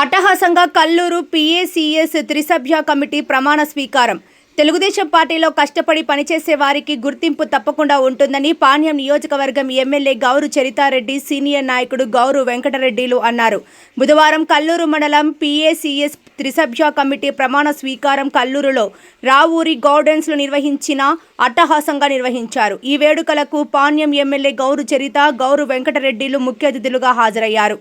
అట్టహాసంగా కల్లూరు పిఏసిఎస్ త్రిసభ్య కమిటీ ప్రమాణ స్వీకారం. తెలుగుదేశం పార్టీలో కష్టపడి పనిచేసే వారికి గుర్తింపు తప్పకుండా ఉంటుందని పాణ్యం నియోజకవర్గం ఎమ్మెల్యే గౌరు చరితారెడ్డి సీనియర్ నాయకుడు గౌరు వెంకటరెడ్డిలు అన్నారు. బుధవారం కల్లూరు మండలం పిఏసిఎస్ త్రిసభ్య కమిటీ ప్రమాణ స్వీకారం కల్లూరులో రావూరి గౌడెన్స్లో నిర్వహించిన అట్టహాసంగా నిర్వహించారు. ఈ వేడుకలకు పాణ్యం ఎమ్మెల్యే గౌరు చరిత గౌరు వెంకటరెడ్డిలు ముఖ్య అతిథులుగా హాజరయ్యారు.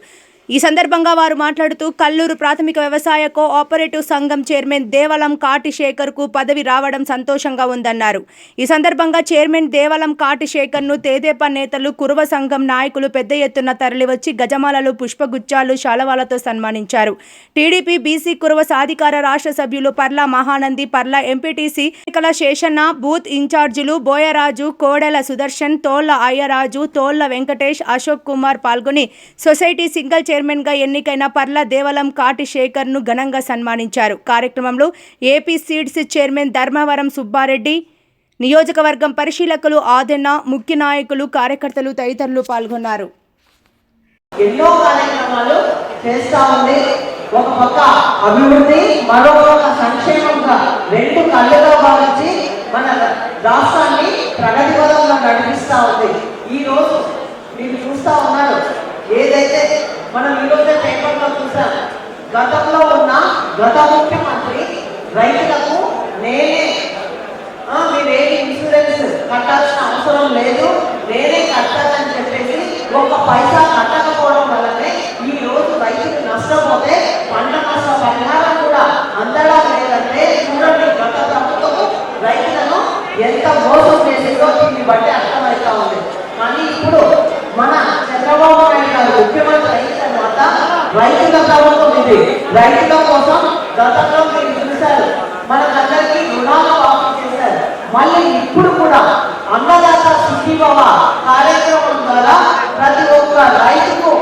ఈ సందర్భంగా వారు మాట్లాడుతూ కల్లూరు ప్రాథమిక వ్యవసాయ కోఆపరేటివ్ సంఘం చైర్మన్ దేవలం కాటి శేఖర్కు పదవి రావడం సంతోషంగా ఉందన్నారు. ఈ సందర్భంగా చైర్మన్ దేవలం కాటి శేఖర్ను తేదేపా నేతలు కురువ సంఘం నాయకులు పెద్ద ఎత్తున తరలివచ్చి గజమాలలు పుష్పగుచ్చాలు శాలవాలతో సన్మానించారు. టీడీపీ బీసీ కురువ సాధికార రాష్ట్ర సభ్యులు పర్ల మహానంది పర్ల ఎంపీటీసీ ఎన్నికల శేషన్న బూత్ ఇన్ఛార్జీలు బోయరాజు కోడెల సుదర్శన్ తోళ్ళ అయ్యరాజు తోళ్ళ వెంకటేష్ అశోక్ కుమార్ పాల్గొని సొసైటీ సింగల్ చైర్మన్గా ఎన్నికైన పర్ల దేవలం కాటి శేఖర్ను ఘనంగా సన్మానించారు. కార్యక్రమంలో AP seeds chairman Dharmavaram Subbareddy నియోజకవర్గం పరిశీలకులు ఆదెన్న ముఖ్య నాయకులు కార్యకర్తలు తదితరులు పాల్గొన్నారు. ఎన్నో కార్యక్రమాలు చేస్తా ఉంది. ఒక పక్క అభివృద్ధి మరో పక్క సంక్షేమంగా రెండు కళ్ళుగా భావించి మన రాష్ట్రాన్ని ప్రగతి పదంలో నడిపిస్తా ఉంది. ఈ రోజు మీరు చూస్తా ఉన్నారు. ఏదైతే మనం ఈరోజే పేపర్లో చూసాం గతంలో ఉన్న గత ముఖ్యమంత్రి రైతులకు నేనే మీరేమి ఇన్సూరెన్స్ కట్టాల్సిన అవసరం లేదు నేనే కట్టాలని చెప్పేసి ఒక పైసా కట్టకపోవడం వల్లనే ఈ రోజు రైతులు నష్టపోతే పంట నష్ట పరిహారం కూడా అందడం లేదంటే చూడండి గత ప్రభుత్వం రైతులను ఎంత మోసం చేసిందో దీన్ని బట్టి అర్థమవుతా ఉంది. కానీ ఇప్పుడు మన చంద్రబాబు నాయుడు గారు ముఖ్యమంత్రి అయిన రైతుల ప్రభుత్వం ఇది. రైతుల కోసం గతంలో మీరు చూశారు. మనకందరికీ రుణాలు మాఫీ చేశారు. మళ్ళీ ఇప్పుడు కూడా అన్నదాత సుఖీభవ కార్యక్రమం ద్వారా ప్రతి ఒక్క రైతుకు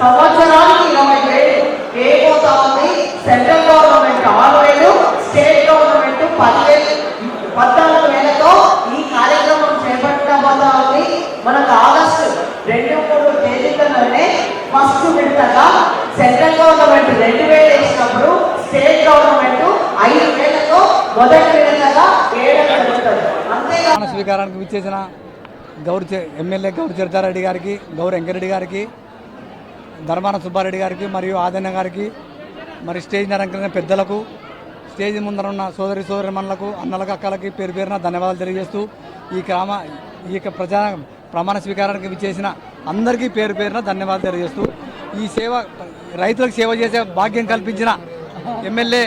సంవత్సరానికి ఇరవై వేలు ఏమవుతా ఉంది? సెంట్రల్ గవర్నమెంట్ ఆరు వేలు స్టేట్ గవర్నమెంట్ పదివేలు పద్నాలుగు వేలతో ఈ కార్యక్రమం చేపట్టబోతా ఉంది. మనకు ఆగస్టు రెండు మూడు తేదీలలోనే ఫస్ట్ సెంట్రల్ గవర్నమెంట్ రెండు వేలు వేసినప్పుడు స్టేట్ గవర్నమెంట్ ఐదు వేలతో మొదటి విడతగా వేయడం అంతేగా. ప్రమాణ స్వీకారానికి విచ్చేసిన గౌరి ఎమ్మెల్యే గౌరి చరితారెడ్డి గారికి గౌరి వెంకరెడ్డి గారికి ధర్మాన సుబ్బారెడ్డి గారికి మరియు ఆదన్న గారికి మరి స్టేజ్ నరంకరిన పెద్దలకు స్టేజ్ ముందర ఉన్న సోదరి సోదరిమణులకు అన్నలకు అక్కలకి పేరు పేరున ధన్యవాదాలు తెలియజేస్తూ ఈ గ్రామ ఈ యొక్క ప్రజా ప్రమాణ స్వీకారానికి విచ్చేసిన అందరికీ పేరు పేరున ధన్యవాదాలు తెలియజేస్తూ ఈ సేవ రైతులకు సేవ చేసే భాగ్యం కల్పించిన ఎమ్మెల్యే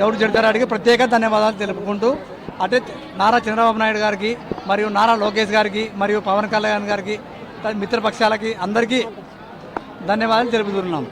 గౌడు జడితారెడ్డికి ప్రత్యేక ధన్యవాదాలు తెలుపుకుంటూ అటే నారా చంద్రబాబు నాయుడు గారికి మరియు నారా లోకేష్ గారికి మరియు పవన్ కళ్యాణ్ గారికి మిత్రపక్షాలకి అందరికీ ధన్యవాదాలు తెలుపుతున్నాం.